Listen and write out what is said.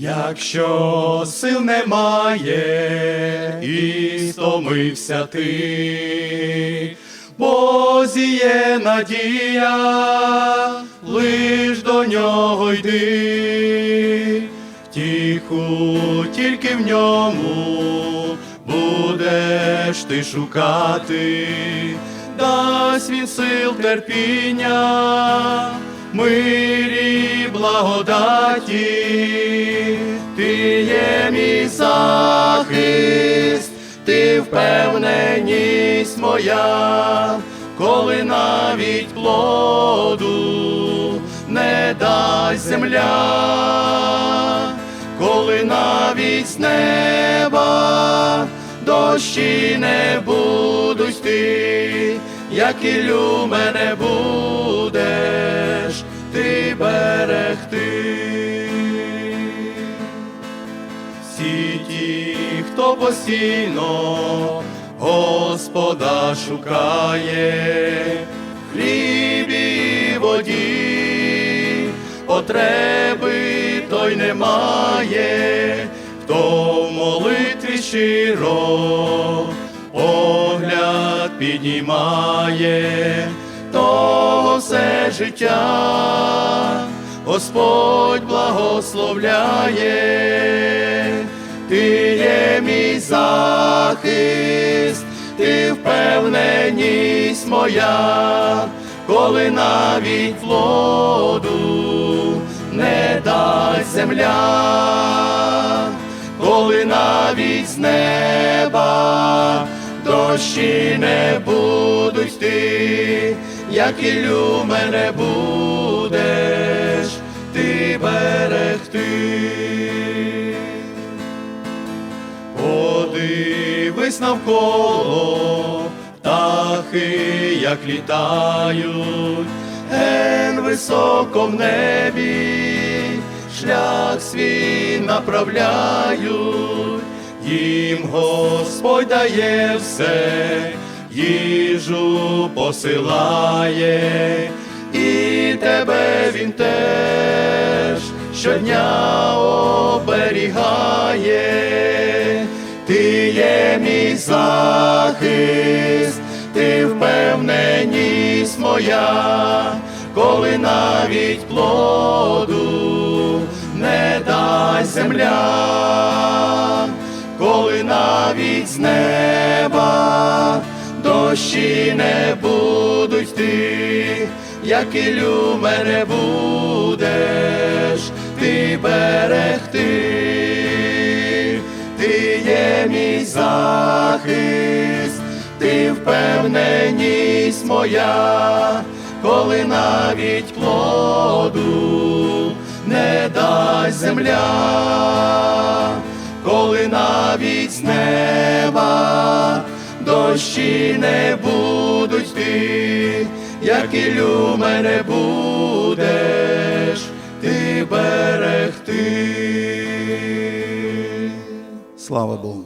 Якщо сил немає і стомився ти, Бозі є надія, лиш до нього йди, втіху тільки в ньому будеш ти шукати, дасть він сил терпіння, мирі благодаті, ти є мій захист, ти впевненість моя, коли навіть плоду не дасть земля, коли навіть з неба дощі не будуть йти, як і мене будеш ти берегти. Всі ті, хто постійно Господа шукає, в хлібі і воді, потреби той немає, хто в молитві щиро погляд піднімає, того все життя Господь благословляє, ти є мій захист, ти впевненість моя, коли навіть плоду не дасть земля, коли навіть з неба дощі не будуть йти, як і мене будеш берегти. Подивись навколо, птахи, як літають, ген високо в небі, шлях свій направляють, їм Господь дає все, їжу посилає, і тебе він теж щодня оберігає, ти є мій захист, ти впевненість моя, коли навіть плоду не дасть земля, коли навіть з неба дощі не будуть йти, як і мене будеш захист, ти впевненість моя, коли навіть плоду не дасть земля, коли навіть з неба дощі не будуть йти, як і мене будеш ти берегти. Слава Богу.